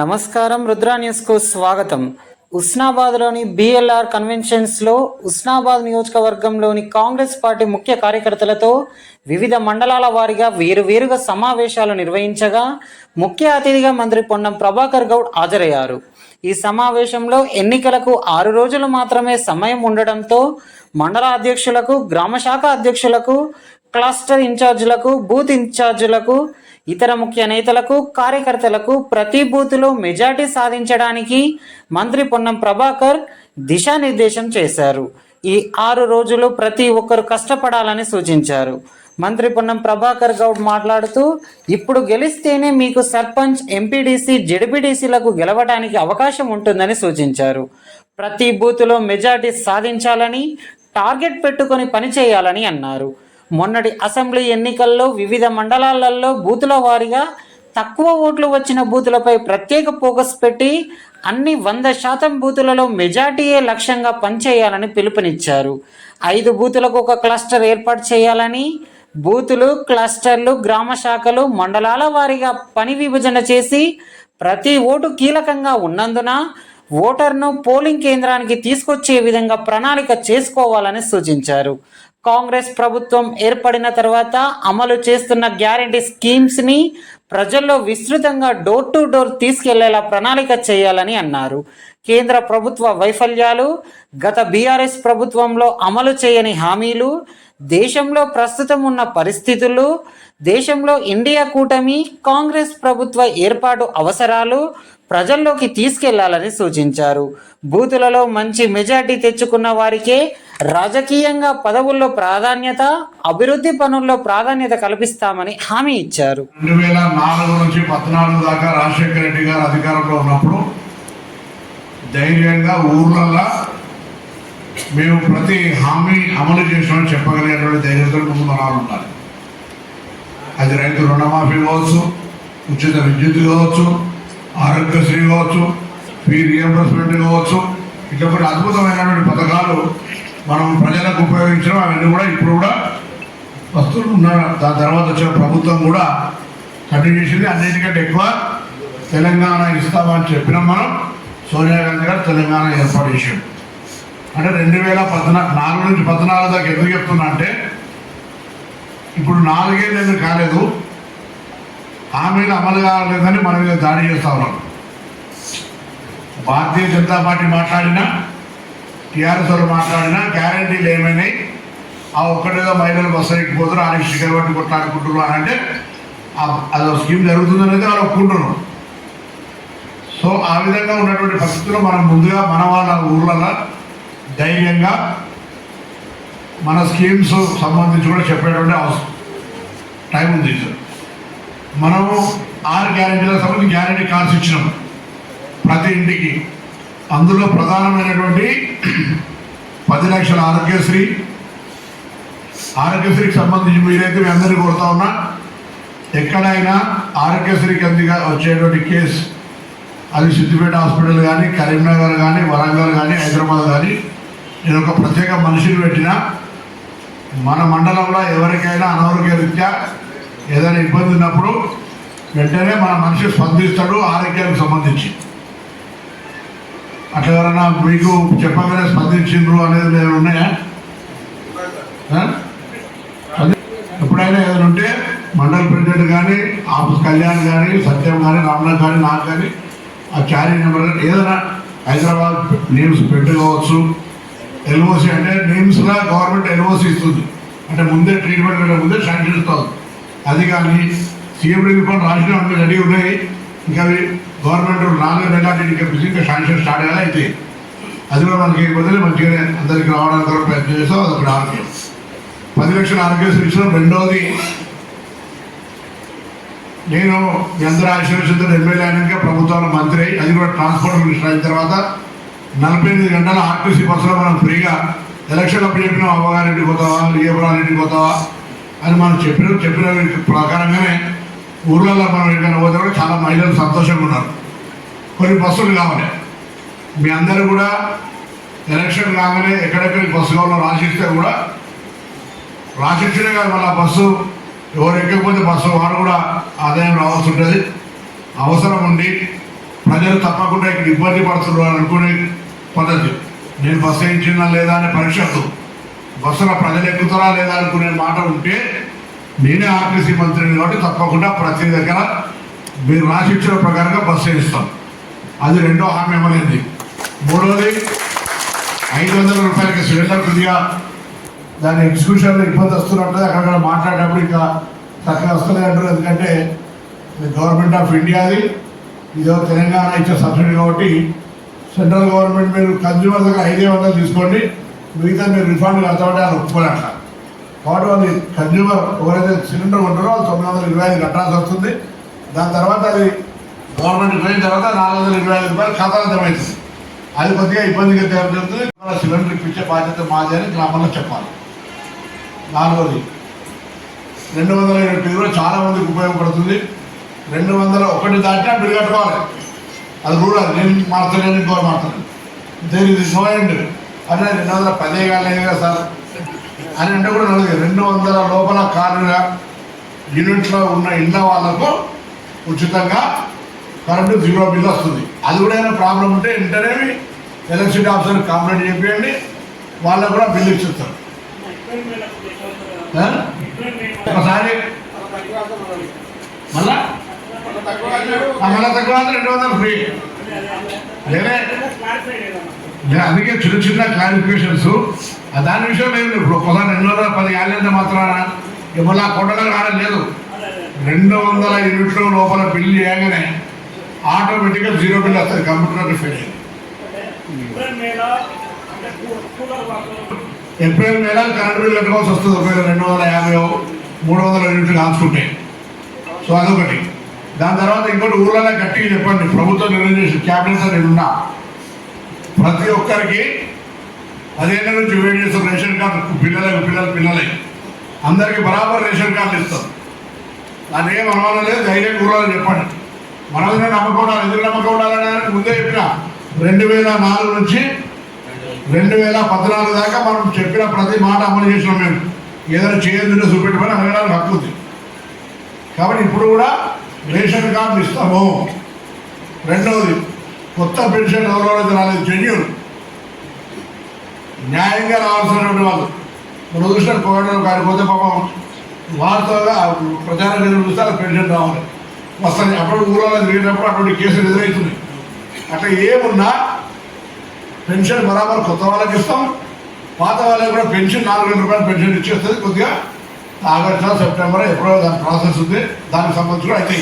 నమస్కారం రుద్రా న్యూస్కు స్వాగతం. ఉస్నాబాద్లోని బిఎల్ఆర్ కన్వెన్షన్స్లో ఉస్నాబాద్ నియోజకవర్గంలోని కాంగ్రెస్ పార్టీ ముఖ్య కార్యకర్తలతో వివిధ మండలాల వారీగా వేరువేరుగా సమావేశాలు నిర్వహించగా ముఖ్య అతిథిగా మంత్రి పొన్నం ప్రభాకర్ గౌడ్ హాజరయ్యారు. ఈ సమావేశంలో ఎన్నికలకు ఆరు రోజులు మాత్రమే సమయం ఉండడంతో మండల అధ్యక్షులకు గ్రామ శాఖ అధ్యక్షులకు క్లస్టర్ ఇన్ఛార్జీలకు బూత్ ఇన్ఛార్జీలకు ఇతర ముఖ్య నేతలకు కార్యకర్తలకు ప్రతి బూతులో మెజార్టీ సాధించడానికి మంత్రి పొన్నం ప్రభాకర్ దిశానిర్దేశం చేశారు. ఈ ఆరు రోజులు ప్రతి ఒక్కరు కష్టపడాలని సూచించారు. మంత్రి పొన్నం ప్రభాకర్ గౌడ్ మాట్లాడుతూ ఇప్పుడు గెలిస్తేనే మీకు సర్పంచ్ ఎంపీడీసీ జెడ్పీడీసీలకు గెలవడానికి అవకాశం ఉంటుందని సూచించారు. ప్రతి బూతులో మెజార్టీ సాధించాలని టార్గెట్ పెట్టుకొని పనిచేయాలని అన్నారు. మొన్నటి అసెంబ్లీ ఎన్నికల్లో వివిధ మండలాలలో బూతుల వారీగా తక్కువ ఓట్లు వచ్చిన బూతులపై ప్రత్యేక ఫోకస్ పెట్టి అన్ని వంద శాతం బూతులలో మెజార్టీయే లక్ష్యంగా పనిచేయాలని పిలుపునిచ్చారు. ఐదు బూతులకు ఒక క్లస్టర్ ఏర్పాటు చేయాలని బూతులు క్లస్టర్లు గ్రామ శాఖలు మండలాల వారీగా పని విభజన చేసి ప్రతి ఓటు కీలకంగా ఉన్నందున ఓటర్ను పోలింగ్ కేంద్రానికి తీసుకొచ్చే విధంగా ప్రణాళిక చేసుకోవాలని సూచించారు. కాంగ్రెస్ ప్రభుత్వం ఏర్పడిన తర్వాత అమలు చేస్తున్న గ్యారంటీ స్కీమ్స్ని ప్రజల్లో విస్తృతంగా డోర్ టు డోర్ తీసుకెళ్ళేలా ప్రణాళిక చేయాలని అన్నారు. కేంద్ర ప్రభుత్వ వైఫల్యాలు గత బీఆర్ఎస్ ప్రభుత్వంలో అమలు చేయని హామీలు దేశంలో ప్రస్తుతం ఉన్న పరిస్థితులు దేశంలో ఇండియా కూటమి కాంగ్రెస్ ప్రభుత్వ ఏర్పాటు అవసరాలు ప్రజల్లోకి తీసుకెళ్ళాలని సూచించారు. బూతులలో మంచి మెజార్టీ తెచ్చుకున్న వారికే రాజకీయంగా పదవుల్లో ప్రాధాన్యత అభివృద్ధి పనుల్లో ప్రాధాన్యత కల్పిస్తామని హామీ ఇచ్చారు. రెండు వేల నాలుగు నుంచి పద్నాలుగు దాకా రాజశేఖర రెడ్డి గారు అధికారంలో ఉన్నప్పుడు ధైర్యంగా ఊర్లల్లో మేము ప్రతి హామీ అమలు చేసినామని చెప్పగలిగేటువంటి ధైర్యంతో ముందు మనవాళ్ళు ఉండాలి అది రైతు రుణమాఫీ కావచ్చు ఉచిత విద్యుత్ కావచ్చు ఆరోగ్యశ్రీ కావచ్చు ఫీ రియంబర్స్మెంట్ కావచ్చు ఇట్లా కొన్ని అద్భుతమైనటువంటి పథకాలు మనం ప్రజలకు ఉపయోగించడం అవన్నీ కూడా ఇప్పుడు కూడా వస్తువులు ఉన్న దాని తర్వాత వచ్చిన ప్రభుత్వం కూడా కంటిన్యూ చేసింది. అన్నిటికంటే ఎక్కువ తెలంగాణ ఇస్తామని చెప్పినాం మనం. సోనియా గాంధీ గారు తెలంగాణ ఏర్పాటు చేసాడు అంటే రెండు వేల పద్నా నాలుగు నుంచి పద్నాలుగు దాకా ఎందుకు చెప్తున్నా అంటే ఇప్పుడు నాలుగేళ్ళు కాలేదు? హామీలు అమలు కాలేదని మన మీద దాడి చేస్తా ఉన్నాం. భారతీయ జనతా పార్టీ మాట్లాడినా టీఆర్ఎస్ వాళ్ళు మాట్లాడినా గ్యారంటీలు ఏమైనాయి? ఆ ఒక్కటేదో మహిళలు బస్సు ఎక్కిపోతారు ఆ స్టిక్కర్ పట్టి కొట్లాడుకుంటున్నారు అని అంటే అది స్కీమ్ స్కీమ్ జరుగుతుందనేది వాళ్ళు ఒప్పుకుంటున్నారు. సో ఆ విధంగా ఉన్నటువంటి పరిస్థితుల్లో మనం ముందుగా మన వాళ్ళ ఊర్లలో ధైర్యంగా మన స్కీమ్స్ సంబంధించి కూడా చెప్పేటువంటి అవసరం. టైం ఉంది సార్ మనము ఆరు గ్యారెంటీలకు సంబంధించి గ్యారెంటీ కార్డ్స్ ఇచ్చినాం ప్రతి ఇంటికి. అందులో ప్రధానమైనటువంటి పది లక్షల ఆరోగ్యశ్రీ. ఆరోగ్యశ్రీకి సంబంధించి మీరైతే మీ అందరికీ కొడతా ఉన్నా ఎక్కడైనా ఆరోగ్యశ్రీ కిందగా వచ్చేటువంటి కేసు అది సిద్దిపేట హాస్పిటల్ కానీ కరీంనగర్ కానీ వరంగల్ కానీ హైదరాబాద్ కానీ నేను ఒక ప్రత్యేక మనిషిని పెట్టిన మన మండలంలో ఎవరికైనా అనారోగ్య రీత్యా ఏదైనా ఇబ్బంది ఉన్నప్పుడు వెంటనే మన మనిషి స్పందిస్తాడు ఆరోగ్యానికి సంబంధించి. అట్లా ఎవరైనా మీకు చెప్పగానే స్పందించిండ్రు అనేది నేను ఉన్నాయా? అది ఎప్పుడైనా ఏదైనా ఉంటే మండల ప్రెసిడెంట్ కానీ ఆఫీస్ కళ్యాణ్ కానీ సత్యం కానీ రామ్నాథ్ కానీ నాకు కానీ ఆ క్యారీ నెంబర్ కానీ ఏదైనా హైదరాబాద్ నేమ్స్ పెట్టుకోవచ్చు. ఎల్ఓసి అంటే నేమ్స్లో గవర్నమెంట్ ఎల్ఓసి ఇస్తుంది. అంటే ముందే ట్రీట్మెంట్ కంటే ముందే శాంక్షన్ ఇస్తాం. అది కానీ సీఎం రిలీఫ్ ఫండ్ రాసిన అన్ని రెడీ ఉన్నాయి. ఇంకా అవి గవర్నమెంట్ నాలుగు నెలల ఇంకా ఇంకా శాంక్షన్ స్టార్ట్ అయ్యేలా అయితే అది కూడా మనకి బదులు మంచిగానే అందరికి రావడానికి కూడా ప్రయత్నం చేస్తాం. అది ఒకటి ఆరోగ్యం పది లక్షల ఆరోగ్యశ్రీ ఇచ్చిన. రెండోది నేను మీ అందరూ ఆశీర్వదించిన ఎమ్మెల్యే అయినాక ప్రభుత్వంలో మంత్రి అయి అది కూడా ట్రాన్స్పోర్ట్ మినిస్టర్ అయిన తర్వాత నలభై ఎనిమిది గంటల ఆర్టీసీ బస్సులో మనం ఫ్రీగా ఎలక్షన్ అప్పుడు చెప్పినాం అవ్వగారింటికి పోతావా లియపురాలింటికి పోతావా అని మనం చెప్పిన చెప్పిన ప్రకారంగానే ఊర్లలో మనం ఎక్కడికైనా పోతే కూడా చాలా మహిళలు సంతోషంగా ఉన్నారు. కొన్ని బస్సులు కావాలి. మీ అందరూ కూడా ఎలక్షన్ కాగానే ఎక్కడెక్కడికి బస్సు కావాలో రాసిస్తే కూడా రాసిచ్చినే కాదు మళ్ళీ బస్సు ఎవరు ఎక్కకపోతే బస్సు వాడు కూడా ఆదాయం రావాల్సి ఉంటుంది. అవసరం ఉండి ప్రజలు తప్పకుండా ఇక్కడ ఇబ్బంది పడుతున్నారు అనుకునే పద్ధతి. నేను బస్సు వేయించినా లేదా అనే పరీక్షతో బస్సులో ప్రజలు ఎక్కుతారా లేదా అనుకునే మాట ఉంటే నేనే ఆర్టీసీ మంత్రిని కాబట్టి తప్పకుండా ప్రతి దగ్గర మీరు రాసిచ్చిన ప్రకారంగా బస్సు వేయిస్తాం అది రెండో హామీ ఇవ్వలేదు మూడోది ఐదు వందల రూపాయలకి సిలిండర్ కొద్దిగా దాని ఎగ్జిక్యూషన్లో ఇబ్బంది వస్తున్నట్టు అక్కడ మాట్లాడేటప్పుడు ఇంకా చక్కగా వస్తలేదు అంటారు. ఎందుకంటే గవర్నమెంట్ ఆఫ్ ఇండియాది. ఇదో తెలంగాణ ఇచ్చే సబ్సిడీ కాబట్టి సెంట్రల్ గవర్నమెంట్ మీరు కన్జ్యూమర్ దగ్గర ఐదే వందలు తీసుకోండి. మిగతా మీరు రిఫండ్ కడతామంటే వాళ్ళు ఒప్పుకోలేట కాబట్టి వాళ్ళు కన్జ్యూమర్ ఎవరైతే సిలిండర్ కొంటారో వాళ్ళు తొమ్మిది వందల ఇరవై ఐదు కట్టాల్సి వస్తుంది. దాని తర్వాత అది గవర్నమెంట్ పోయిన తర్వాత నాలుగు వందల ఇరవై ఐదు రూపాయలు ఖాతాలో జమ అది కొద్దిగా ఇబ్బందిగా జరుగుతుంది సిలిండర్ ఇప్పించే బాధ్యత మాది అని గ్రామంలో చెప్పాలి. నాలుగోది రెండు వందల ఇరవై కూడా చాలా మందికి ఉపయోగపడుతుంది. రెండు వందల ఒకటి దాటినా బిల్ కట్టుకోవాలి. అది రూరల్ నేను మాట్లాడలేదు ఇంకో మాట్లాడలేదు దేని ఇది నో ఎండ్ అంటే రెండు వందల పదే కాలేదు కదా సార్. అని అంటే కూడా నలుగురు రెండు వందల లోపల కారుగా యూనిట్లో ఉన్న ఇళ్ళ వాళ్ళకు ఉచితంగా కరెంటు జీరో బిల్ వస్తుంది. అది కూడా ఏమైనా ప్రాబ్లం ఉంటే వెంటనే ఎలక్ట్రిసిటీ ఆఫీసర్ కంప్లైంట్ చెప్పేయండి వాళ్ళకు కూడా బిల్ ఇచ్చిస్తారు? ఒకసారి మళ్ళా? మన తక్కువ రెండు వందలు ఫ్రీ. లేదే అందుకే చిన్న చిన్న క్లారిఫికేషన్స్ దాని విషయం ఏమి ఇప్పుడు ఒకసారి రెండు వందల పది కాలేంత మాత్రాన ఇక మళ్ళీ కాడం లేదు. రెండు వందల యూనిట్ల లోపల బిల్ చేయగానే ఆటోమేటిక్గా జీరో బిల్ వస్తుంది. కంప్యూటర్ ఫెయిల్ ఏప్రిల్ నెల కరెంట్ బిల్ కట్టుకోవాల్సి వస్తుంది. ఒకవేళ రెండు వందల యాభై మూడు వందల యూనిట్లు కాల్చుకుంటే. సో అదొకటి. దాని తర్వాత ఇంకోటి ఊర్లలో గట్టిగా చెప్పండి. ప్రభుత్వం నిర్ణయం చేసి క్యాబినెట్ నేను ఉన్నా. ప్రతి ఒక్కరికి పదిహేను నుంచి వెయిట్ చేస్తాం రేషన్ కార్డు పిల్లలకు పిల్లలు పిల్లలే. అందరికీ బరాబర్ రేషన్ కార్డులు ఇస్తాం. దాని ఏం అనుమానం లేదు ధైర్యం ఊర్లలో చెప్పండి. మనల్ని నమ్మకం ఉండాలి ఎందుకు నమ్మకం ఉండాలని ముందే చెప్పిన. రెండు వేల నాలుగు నుంచి రెండు వేల పద్నాలుగు దాకా మనం చెప్పిన ప్రతి మాట అమలు చేసినాం మేము. ఏదైనా చేయొద్దు చూపెట్టమని అడగడానికి హక్కు ఉంది. కాబట్టి ఇప్పుడు కూడా రేషన్ కార్డులు ఇస్తాము. రెండవది కొత్త పెన్షన్ ఎవరెవరైతే రాలేదు జెన్యున్. న్యాయంగా రావాల్సినటువంటి వాళ్ళు. మనం చూసిన కానీ కాకపోతే పాపం వార్తగా ప్రచారం ఎదురు చూస్తే పెన్షన్ రావాలి. వస్తుంది అప్పుడు ఊళ్ళో తిరిగేటప్పుడు అటువంటి కేసులు ఎదురవుతున్నాయి. అట్లా ఏమున్నా పెన్షన్ బరాబర్ కొత్త వాళ్ళకి ఇస్తాం. పాత వాళ్ళకి కూడా పెన్షన్ నాలుగు వేల రూపాయలు పెన్షన్ ఇచ్చేస్తుంది కొద్దిగా ఆగస్టు సెప్టెంబర్ ఎప్పుడో దాని ప్రాసెస్ ఉంది. దానికి సంబంధించి అయితే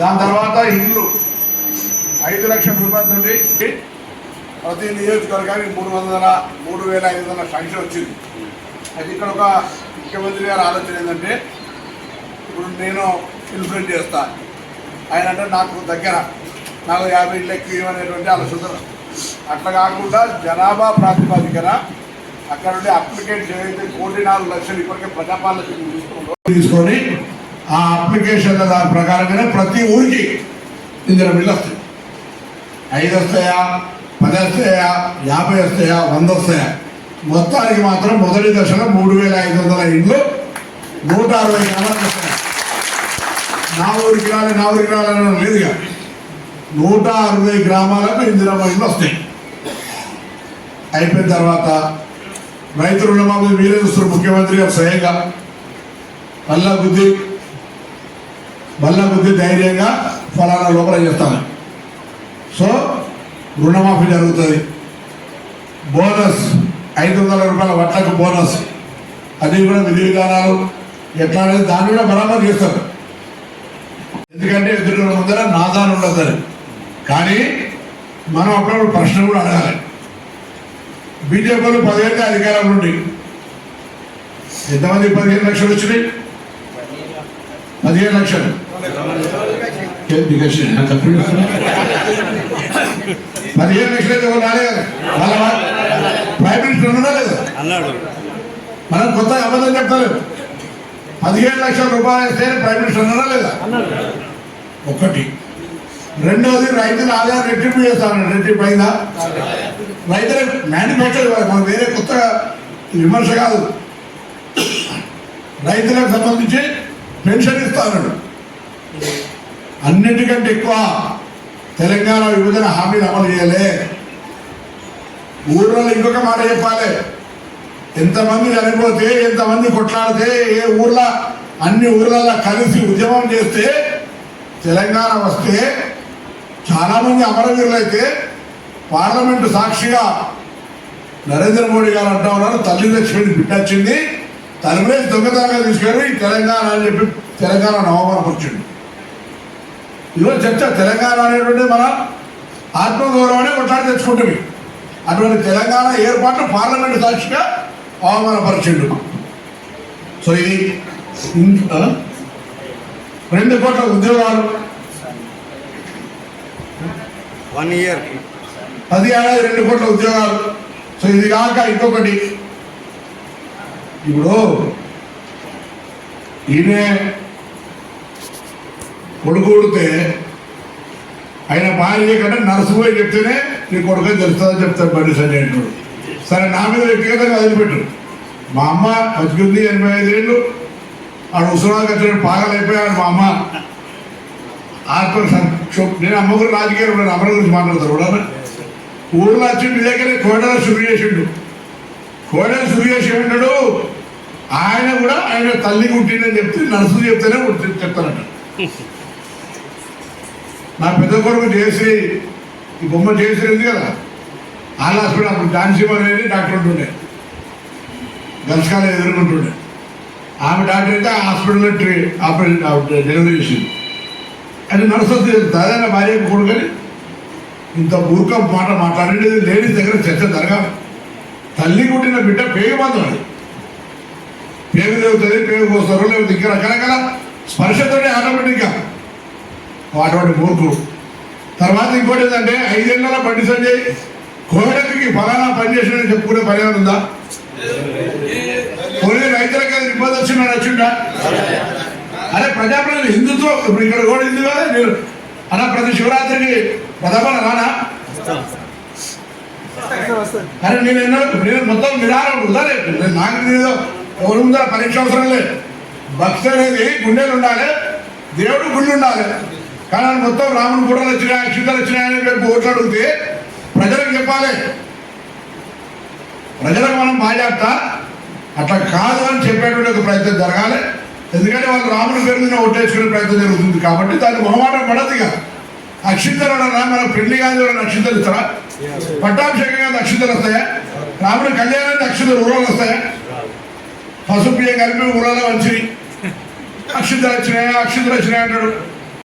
దాని తర్వాత ఇల్లు ఐదు లక్షల రూపాయలతోటి ప్రతి నియోజకవర్గానికి మూడు వందల మూడు వేల ఐదు వందల సంక్షన్ వచ్చింది. అది ఇక్కడ ఒక ముఖ్యమంత్రి గారు ఆలోచన ఏంటంటే ఇప్పుడు నేను ఇన్ఫ్లుయెన్స్ చేస్తా. ఆయన అంటే నాకు దగ్గర నాకు యాభై ఇళ్ళు ఎక్కువ ఇవ్వనేటువంటి ఆలోచన. అట్లా కాకుండా జనాభా ప్రాతిపదికన అక్కడ నుండి అప్లికేట్ చేయండి కోటి నాలుగు లక్షలు ఇప్పటికే ప్రజాపాలన తీసుకొని ఆ అప్లికేషన్ల దాని ప్రకారంగానే ప్రతి ఊరికి ఇందులో బిల్లు వస్తాయి. ఐదు వస్తాయా పది వస్తాయా యాభై వస్తాయా వంద వస్తాయా? మొత్తానికి మాత్రం మొదటి దశలో మూడు వేల ఐదు వందల ఇండ్లు నూట అరవై గ్రామాలకు వస్తాయి. నా ఊరికి రాలి నా ఊరికి రాలని లేదు ఇక. నూట అరవై గ్రామాలకు ఇందిరమ్మ ఇండ్లు వస్తాయి. అయిపోయిన తర్వాత రైతు రుణమాఫీ మీరే చూస్తారు. ముఖ్యమంత్రి గారు స్వయంగా. మల్ల బుద్ధి మల్ల బుద్ధి ధైర్యంగా ఫలానా లోపల చేస్తాను సో రుణమాఫీ జరుగుతుంది. బోనస్ ఐదు వందల రూపాయల వడ్లకు బోనస్. అది కూడా విధి విధానాలు ఎట్లా అనేది దాన్ని కూడా బరాబర్ చేస్తారు. ఎందుకంటే ఎదురు ముందర నాదాలు ఉండదు. కానీ మనం అప్పుడప్పుడు ప్రశ్న కూడా అడగాలి. బీజేపీలు పదిహేను అధికారం నుండి ఎంతమంది పదిహేను లక్షలు వచ్చినాయి? పదిహేను లక్షలు? పదిహేను లక్షలు రాలేదు కదా. వాళ్ళ ప్రైమ్ మినిస్టర్ ఉన్నాడా లేదా మనం కొత్త అబద్ధం చెప్తలేదు పదిహేడు లక్షల రూపాయలు ఇస్తే ప్రైమ్ మినిస్టర్ ఉన్నాడా లేదా? ఒకటి. రెండోది రైతుల ఆదాయం రెట్టింపు చేస్తాను. రెట్టింపు అయిందా? రైతుల మ్యానుఫ్యాక్చర్ మనం వేరే కొత్త విమర్శ కాదు. రైతులకు సంబంధించి పెన్షన్ ఇస్తాను. అన్నిటికంటే ఎక్కువ తెలంగాణ విభజన హామీలు అమలు చేయలే. ఊర్లో ఇంకొక మాట చెప్పాలి. ఎంతమంది చనిపోతే ఎంతమంది కొట్లాడితే ఏ ఊర్లో అన్ని ఊర్లలో కలిసి ఉద్యమం చేస్తే తెలంగాణ వస్తే చాలామంది అమరవీరులు అయితే పార్లమెంటు సాక్షిగా నరేంద్ర మోడీ గారు అంటా ఉన్నారు తల్లి లక్ష్మిని బిడ్డొచ్చింది తలమేసి దొంగతనంగా తీసుకెళ్ళి తెలంగాణ అని చెప్పి తెలంగాణ అవమానపరిచింది ఈరోజు చర్చ తెలంగాణ అనేటువంటి మన ఆత్మగౌరవాన్ని కొట్లాడి తెచ్చుకుంటుంది. అటువంటి తెలంగాణ ఏర్పాటు పార్లమెంటు సాక్షిగా అవమానపరిచిండు. సో ఇది రెండు కోట్ల ఉద్యోగాలు వన్ ఇయర్ అది అనేది రెండు కోట్ల ఉద్యోగాలు. సో ఇది కాక ఇంకొకటి. ఇప్పుడు ఈయనే కొడుకు ఉడితే ఆయన భార్య కంటే నర్సు పోయి చెప్తేనే నీ కొడుకు తెలుస్తుందని చెప్తాడు బండి సంజయ్ అంటున్నాడు సరే నా మీద వ్యక్తిగతంగా వదిలిపెట్టు. మా అమ్మ బతికింది ఎనభై ఐదేళ్ళు ఆడు ఉసురాకు వచ్చిన పాగలైపోయాడు మా అమ్మ. ఆత్మ నేను అమ్మ గురించి రాజకీయాలు ఉన్నాను అమ్మ గురించి మాట్లాడతారు కూడా ఊర్లో వచ్చి దగ్గరే కోడల శురు చేసిండు. కోడల శురు చేసి ఉంటాడు ఆయన కూడా ఆయన తల్లి కుట్టిందని చెప్తే నర్సు చెప్తేనే చెప్తానంట నా పెద్ద కొడుకు చేసి ఈ బొమ్మ చేసి కదా ఆల్ హాస్పిటల్ అప్పుడు ఝాన్సీ అనేది డాక్టర్ ఉంటుండే. గర్ల్స్ ఎదుర్కొంటుండే. ఆమె డాక్టర్ అయితే హాస్పిటల్లో ట్రీ ఆపరేషన్ డెలివరీ చేసింది. అది నడుస్తుంది. నా భార్య కొడుకని ఇంత మూర్ఖ మాట మాట్లాడేది లేడీస్ దగ్గర చర్చ జరగాలి. తల్లి కుట్టిన బిడ్డ పేగు పేగు తెగుతుంది పేగు కోస్తారు లేకపోతే ఇంకా రకరకాల స్పర్శతోనే ఆటోమేటిక్గా. అటువంటి మూర్ఖుడు. తర్వాత ఇంకోటి ఏంటంటే ఐదేళ్ళ బండి సంజయ్ కోడలికి ఫలానా పని చేసిన చెప్పుకునే పని ఏమైనా ఉందా రైతులకు ఇబ్బంది వచ్చిందా వచ్చిందా అరే ప్రజాప్రతినిధి హిందుత్వం ఇప్పుడు ఇక్కడ కూడా హిందూ కదా మీరు? అలా ప్రతి శివరాత్రికి ప్రధాన రానా? అరే నేను ఎన్నో నేను మొత్తం విధానం ఉండాలి నేను నాకు నేను ఎవరు ఉందా? పరీక్ష అవసరం లేదు. భక్తి అనేది గుండెలు ఉండాలి. దేవుడు గుండె ఉండాలి. కానీ మొత్తం రాముని గుడ్డలు వచ్చినాయి అక్షింతలు వచ్చినాయని చెప్పి ఓట్లు అడిగితే ప్రజలకు చెప్పాలి. ప్రజలకు మనం బాధ్యత. అట్లా కాదు అని చెప్పేటువంటి ఒక ప్రయత్నం జరగాలి. ఎందుకంటే వాళ్ళు రాముని పేరు మీద ఓటేసుకునే ప్రయత్నం జరుగుతుంది కాబట్టి దాని మొహమాటం పడదుగా నక్షత్రాలన్నా మన పెళ్ళి కాదు నక్షత్రాలు ఇస్తారా? పట్టాభిషేకంగా నక్షత్రాలు వస్తాయా? రాముని కళ్యాణానికి నక్షత్రాలు ఊరాలు వస్తాయా? పసుపు కలిపి ఊరలో మంచిది అక్షింతలు వచ్చినాయా? అక్షింతలు వచ్చినాయి అంటాడు.